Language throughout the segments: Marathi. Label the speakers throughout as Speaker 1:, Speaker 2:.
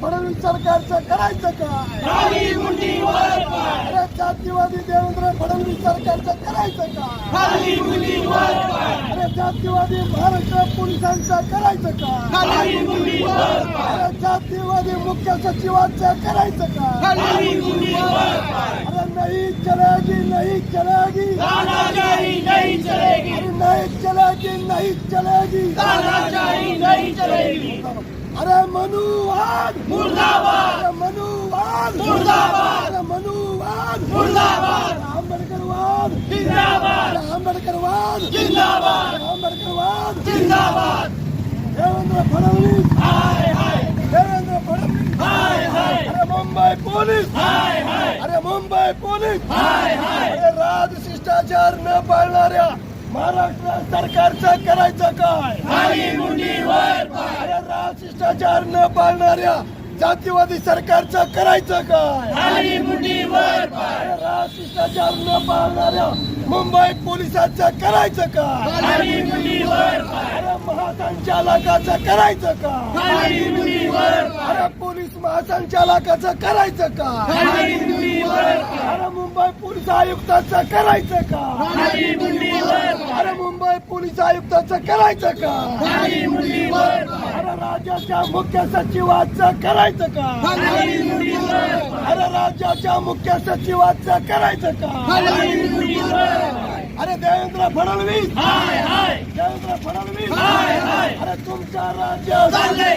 Speaker 1: फडणवीस सरकारचं करायचं काय? अरे जातीवादी देवेंद्र फडणवीस सरकारचं करायचं काय? अरे जातीवादी महाराष्ट्र पोलिसांचं करायचं काय? अरे जातीवादी मुख्य सचिवांचं करायचं काय? अरे नाही चलेगी नहीं चलेगी
Speaker 2: नहीं चलेगी
Speaker 1: अरे नहीं चलेगी नहीं चलेगी
Speaker 2: नहीं चलेगी
Speaker 1: अरे मनुवाद
Speaker 2: मुर्दाबाद!
Speaker 1: अरे मनुवाद
Speaker 2: मुर्दाबाद!
Speaker 1: अरे मनुवाद
Speaker 2: मुर्दाबाद!
Speaker 1: आंबेडकरवाद
Speaker 2: जिंदाबाद!
Speaker 1: आंबेडकरवाद
Speaker 2: जिंदाबाद!
Speaker 1: आंबेडकरवाद
Speaker 2: जिंदाबाद!
Speaker 1: देवेंद्र फडणवीस!
Speaker 2: हाय हाय!
Speaker 1: देवेंद्र फडणवीस!
Speaker 2: हाय हाय!
Speaker 1: अरे मुंबई पोलीस!
Speaker 2: हाय हाय!
Speaker 1: अरे मुंबई पोलीस!
Speaker 2: हाय हाय!
Speaker 1: अरे राज शिष्टाचार न पाळणाऱ्या महाराष्ट्र सरकारचं करायचं काय?
Speaker 2: खाली मुंडी वर
Speaker 1: शिष्टाचार न पाळणाऱ्या जातीवादी सरकारचं करायचं काय? शिष्टाचार न पाळणाऱ्या मुंबई पोलिसांचं करायचं काय? अरे महासंचालकाचं करायचं काय? अरे पोलीस महासंचालकाचं करायचं काय? अरे मुंबई पोलीस आयुक्ताचं करायचं
Speaker 2: पाय
Speaker 1: अरे मुंबई पोलीस आयुक्ताचं करायचं का? अरे राज्याच्या मुख्य सचिवाचं करायचं का? अरे राज्याच्या मुख्य सचिवाचं करायचं का? अरे देवेंद्र फडणवीस.
Speaker 2: हाय हाय.
Speaker 1: देवेंद्र फडणवीस.
Speaker 2: हाय हाय.
Speaker 1: अरे तुमच्या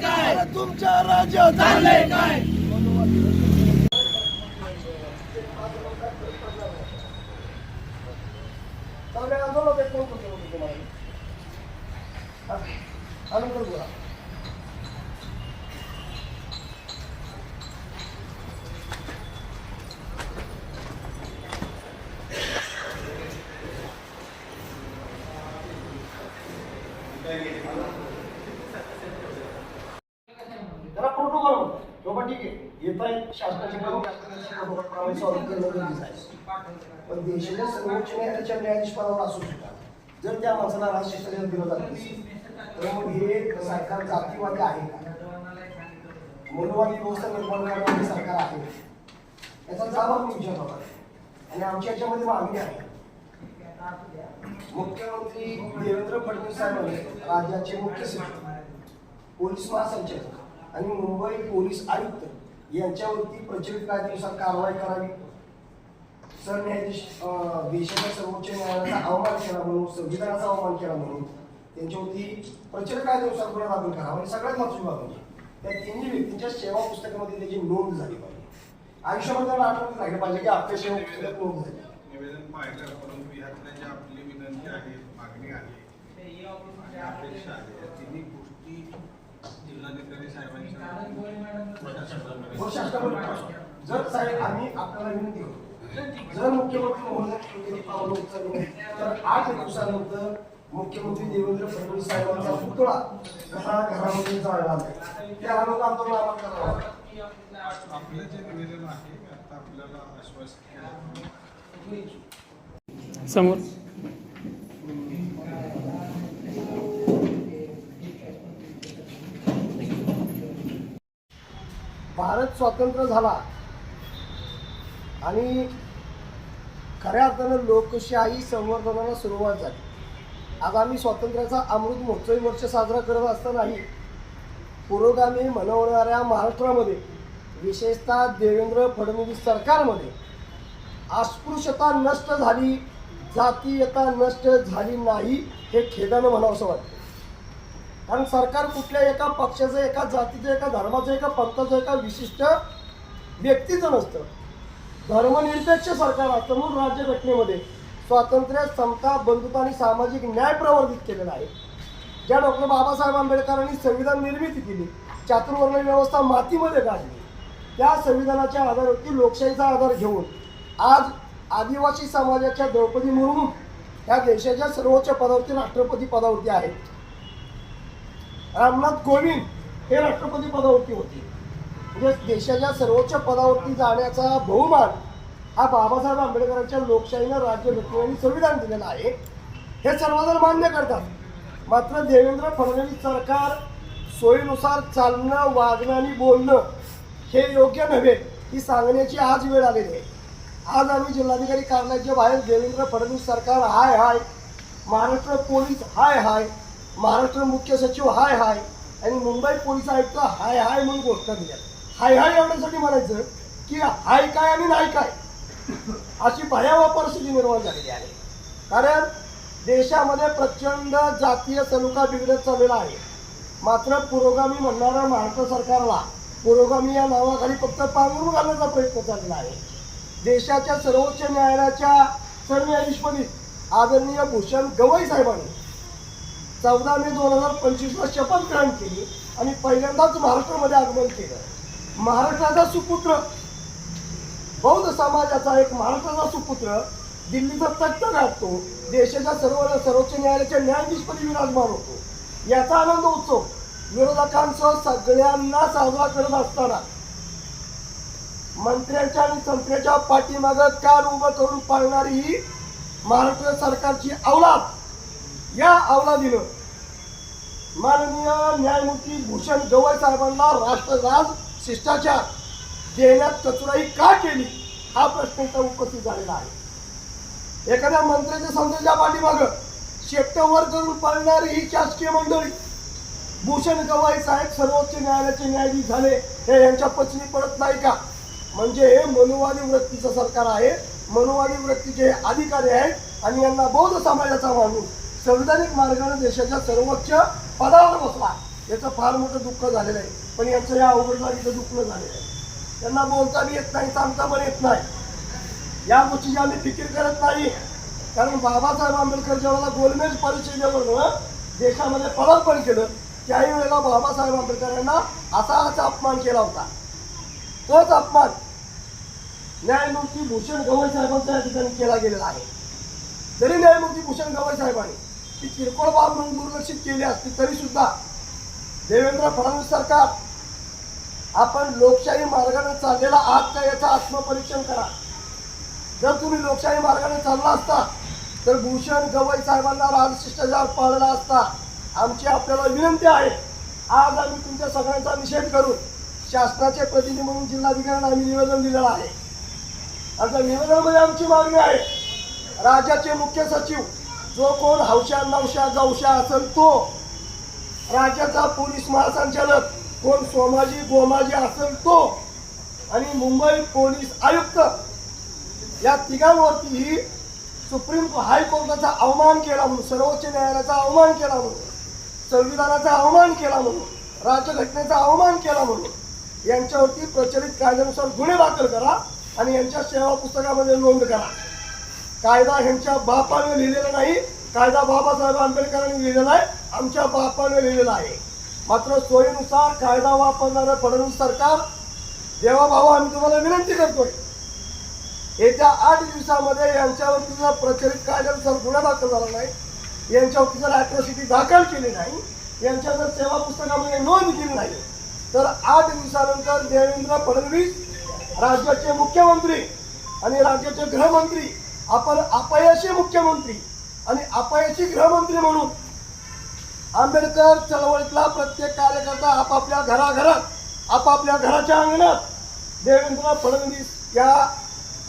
Speaker 2: काय?
Speaker 1: अरे तुमच्या
Speaker 2: चाललंय काय?
Speaker 1: चाललंय आंदोलन ते कोण करतो फोटो तुम्हाला? हा, आनंद बाबा ठीक आहे येत आहे शासनाची सॉल्व्ह करणं गरजेचं आहे. पण देशाच्या सर्वोच्च न्यायालयाच्या न्यायाधीशपदावर असू शकतात जर त्या माणसाला राजशिष्टाचार दिलं जात तर मग हे सरकार जातीवादी आहे का? मनोवादी व्यवस्था निर्माण करणारे सरकार आहे. याचा जबाब मी विचारला होता आणि आमच्या याच्यामध्ये मागणी आहे. मुख्यमंत्री देवेंद्र फडणवीस साहेबांनी राज्याचे मुख्य सचिव पोलीस महासंचालक आणि मुंबई पोलीस आयुक्त यांच्यावरती प्रचलित कायद्यानुसार कारवाई करावी. सरन्यायाधीश देशाच्या सर्वोच्च न्यायालयाचा अवमान केला म्हणून संविधानाचा अवमान केला म्हणून त्यांच्यावरती प्रचलित कायद्यानुसार गुन्हा दाखल करावा आणि सगळ्यात महत्वाची बाब म्हणजे त्या तिन्ही व्यक्तींच्या सेवा पुस्तकामध्ये त्याची नोंद झाली पाहिजे. आयुष्यामध्ये त्याला आठवण राहिलं पाहिजे की आपल्या सेवा पुस्तकात नोंद झाली.
Speaker 3: निवेदन पाहिलं परंतु यातल्या ज्या आपली विनंती आहे मागणी आहे अपेक्षा आहे या तिन्ही गोष्टी जिल्हाधिकारी साहेबांच्या प्रशासनाकडे
Speaker 1: व शासनामध्ये जर साहेब आम्ही आपल्याला विनंती करतो जर मुख्यमंत्री मोहन पावलं उचलली तर आठ दिवसानंतर मुख्यमंत्री देवेंद्र फडणवीस साहेबांचा पुतळा घरा घरामध्ये जाळला जाईल त्या लोक आंदोलन आम्हाला करावं
Speaker 3: आपलं जे निवेदन आहे आता आपल्याला
Speaker 4: समोर.
Speaker 1: भारत स्वतंत्र झाला. आणि खऱ्या अर्थानं लोकशाही संवर्धनाला सुरुवात झाली. आज आम्ही स्वातंत्र्याचा अमृत महोत्सवी वर्ष साजरा करत असतानाही पुरोगामी मनवणाऱ्या महाराष्ट्रामध्ये विशेषतः देवेंद्र फडणवीस सरकारमध्ये अस्पृश्यता नष्ट झाली जातीयता नष्ट झाली नाही हे खेदानं म्हणावंसं वाटतं. कारण सरकार कुठल्या एका पक्षाचं एका जातीचं एका धर्माचं एका पंथाचं एका विशिष्ट व्यक्तीचं नसतं. धर्मनिरपेक्ष सरकार असतं म्हणून राज्यघटनेमध्ये स्वातंत्र्य समता बंधुता आणि सामाजिक न्याय प्रवर्धित केलेला आहे. ज्या डॉक्टर बाबासाहेब आंबेडकरांनी संविधान निर्मिती केली चातुर्वर्ण व्यवस्था मातीमध्ये काढली त्या संविधानाच्या आधारावरती लोकशाहीचा आधार घेऊन आज आदिवासी समाजाच्या द्रौपदी मुर्मू ह्या देशाच्या सर्वोच्च पदावरती राष्ट्रपती पदावरती आहेत. रामनाथ कोविंद हे राष्ट्रपती पदावरती होते. म्हणजे देशाच्या सर्वोच्च पदावरती जाण्याचा बहुमान हा बाबासाहेब आंबेडकरांच्या लोकशाहीनं राज्यघटनेने संविधान दिलेलं आहे. हे सर्वजण मान्य करतात. मात्र देवेंद्र फडणवीस सरकार सोयीनुसार चालणं वागणं आणि बोलणं हे योग्य नव्हे ही सांगण्याची आज वेळ आलेली आहे. आज आम्ही जिल्हाधिकारी कार्यालयाच्या बाहेर देवेंद्र फडणवीस सरकार हाय हाय महाराष्ट्र पोलीस हाय हाय महाराष्ट्र मुख्य सचिव हाय हाय. आणि मुंबई पोलीस आयुक्त हाय हाय म्हणून घोषणा दिल्या. हाय हाय एवढ्यासाठी म्हणायचं की हाय काय आणि नाही काय अशी भयावह परिस्थिती निर्माण झालेली आहे. कारण देशामध्ये प्रचंड जातीय सलुका बिघडत चाललेला आहे. मात्र पुरोगामी म्हणणाऱ्या महाराष्ट्र सरकारला पुरोगामी या नावाखाली फक्त पांघरून घालण्याचा प्रयत्न चाललेला आहे. देशाच्या सर्वोच्च न्यायालयाच्या सरन्यायाधीशपदी आदरणीय भूषण गवई साहेबांनी चौदा मे दोन हजार पंचवीसला शपथ ग्रहण केली आणि पहिल्यांदाच महाराष्ट्रामध्ये आगमन केलं. महाराष्ट्राचा सुपुत्र बौद्ध समाजाचा एक महाराष्ट्राचा सुपुत्र दिल्लीचा तख्त गाठतो देशाच्या सर्व सर्वोच्च न्यायालयाच्या न्यायाधीशपदी विराजमान होतो. याचा आनंद उत्सव विरोधकांसह सगळ्यांना साजरा करत असताना मंत्र्यांच्या आणि संत्र्याच्या पाठीमागं कान उभं करून पाळणारी ही महाराष्ट्र सरकारची अवलाद या अवलादीनं माननीय न्यायमूर्ती भूषण गवई साहेबांना राष्ट्रराज शिष्टाचार देण्यात कचुराई का केली? हा प्रश्न इथं उपस्थित झालेला आहे. एखाद्या मंत्र्याच्या संस्थेच्या पाठीमाग शेपटावर करून पळणारी ही शासकीय मंडळी भूषण गवाई साहेब सर्वोच्च न्यायालयाचे न्यायाधीश झाले हे यांच्या पचनी पडत नाही का? म्हणजे हे मनुवादी वृत्तीचं सरकार आहे मनुवादी वृत्तीचे हे अधिकारी आहेत आणि यांना बौद्ध समाजाचा माणूस संविधानिक मार्गाने देशाच्या सर्वोच्च पदावर बसला. याचं फार मोठं दुःख झालेलं आहे. पण याचं या अवघडवारीचं दुःख झालेलं आहे. त्यांना बोलता बी येत नाही सांगता पण येत नाही. या गोष्टीची आम्ही फिकीर करत नाही. कारण बाबासाहेब आंबेडकर जेव्हा गोलमेज परिषदेवरनं देशामध्ये पदार्पण केलं त्याही वेळेला बाबासाहेब आंबेडकरांना यांना असा अपमान केला होता. तोच अपमान न्यायमूर्ती भूषण गवई साहेबांच्या या ठिकाणी केला गेलेला आहे. जरी न्यायमूर्ती भूषण गवई साहेबांनी ती किरकोळ बाब म्हणून दुर्लक्षित केली असती तरी सुद्धा देवेंद्र फडणवीस सरकार आपण लोकशाही मार्गाने चाललेला आहात का याचं आत्मपरीक्षण करा. जर तुम्ही लोकशाही मार्गाने चालला असता तर भूषण गवई साहेबांना राजशिष्टाचार पाळला असता. आमची आपल्याला विनंती आहे आज आम्ही तुमच्या सगळ्यांचा निषेध करून शासनाचे प्रतिनिधी म्हणून जिल्हाधिकाऱ्यांना आम्ही निवेदन दिलेलं आहे. आता निवेदनामध्ये आमची मागणी आहे राज्याचे मुख्य सचिव जो कोण हौशा नवशा गवशा असेल तो राज्याचा पोलीस महासंचालक कोण सोमाजी गोमाजी असेल तो आणि मुंबई पोलीस आयुक्त या तिघांवरतीही सुप्रीम हायकोर्टाचा अवमान केला म्हणून सर्वोच्च न्यायालयाचा अवमान केला म्हणून संविधानाचा अवमान केला म्हणून राज्यघटनेचा अवमान केला म्हणून यांच्यावरती प्रचलित कायद्यानुसार गुन्हे दाखल करा आणि यांच्या सेवा पुस्तकामध्ये नोंद करा. कायदा ह्यांच्या बापाने लिहिलेला नाही. कायदा बाबासाहेब आंबेडकरांनी लिहिलेला आहे. आमच्या बापाने लिहिलेला आहे. मात्र सोयीनुसार कायदा वापरणारं फडणवीस सरकार देवाभावा आम्ही तुम्हाला विनंती करतोय. येत्या आठ दिवसामध्ये यांच्यावरती जर प्रचलित कायद्यानुसार गुन्हा दाखल झाला नाही. यांच्यावरती जर ॲट्रॉसिटी दाखल केली नाही. यांच्या जर सेवा पुस्तकामध्ये नोंद केली नाही तर आठ दिवसानंतर देवेंद्र फडणवीस राज्याचे मुख्यमंत्री आणि राज्याचे गृहमंत्री आपण अपयशी मुख्यमंत्री आणि अपयशी गृहमंत्री म्हणून आंबेडकर चळवळीतला प्रत्येक कार्यकर्ता आपापल्या घराघरात आपापल्या घराच्या अंगणात देवेंद्र फडणवीस या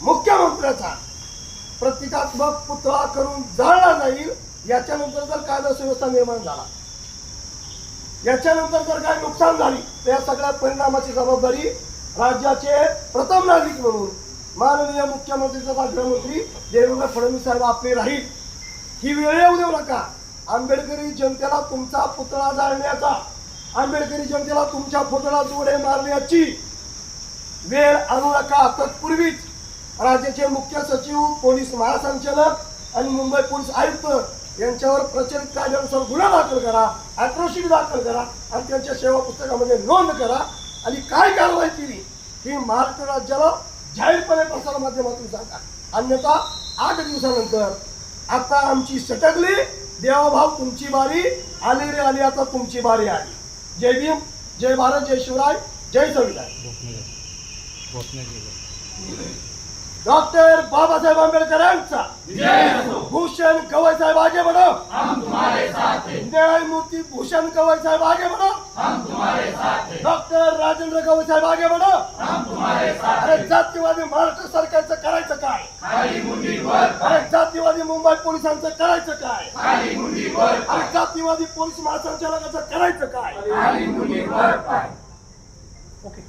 Speaker 1: मुख्यमंत्र्याचा प्रतिकात्मक पुतळा करून जाळला जाईल याच्यानंतर जर कायदा सुव्यवस्था निर्माण झाला. याच्यानंतर जर काही नुकसान झाली तर या सगळ्या परिणामाची जबाबदारी राज्याचे प्रथम नागरिक म्हणून माननीय मुख्यमंत्री तथा गृहमंत्री देवेंद्र फडणवीस साहेब आपले राहील. ही वेळ येऊ देऊ नका. आंबेडकरी जनतेला तुमचा पुतळा जाळण्याचा आंबेडकरी जनतेला तुमच्या पुतळा जोडे मारण्याची वेळ आणू नका. तत्पूर्वीच राज्याचे मुख्य सचिव पोलीस महासंचालक आणि मुंबई पोलीस आयुक्त यांच्यावर प्रचलित कायद्यानुसार गुन्हा दाखल करा अॅट्रॉसिटी दाखल करा आणि त्यांच्या सेवा पुस्तकामध्ये नोंद करा. आणि काय कारवाई केली? ही महाराष्ट्र राज्याला जाहीरपणे प्रसार माध्यमातून सांगा अन्यथा आठ दिवसानंतर आता आमची सटकली देवाभाव तुमची बारी आली रे आली आता तुमची बारी आली. जय भीम जय भारत जय शिवराय जय संविधान डॉक्टर बाबासाहेब आंबेडकरांचा भूषण गवई साहेब आगे बढ़ो.
Speaker 2: हम तुम्हारे साथ हैं.
Speaker 1: न्यायमूर्ती भूषण गवई साहेब आगे बढ़ो.
Speaker 2: हम तुम्हारे साथ हैं।
Speaker 1: डॉक्टर राजेंद्र गवई साहेब आगे बढ़ो।
Speaker 2: हम तुम्हारे साथ
Speaker 1: अरे जातीवादी महाराष्ट्र सरकारचं करायचं काय?
Speaker 2: खाली मुंडी वर
Speaker 1: अरे जातीवादी मुंबई पोलिसांचं करायचं काय?
Speaker 2: खाली मुंडी वर
Speaker 1: अरे जातीवादी पोलीस महासंचालकाचं करायचं काय?
Speaker 2: खाली मुंडी वर पाय
Speaker 1: ओके.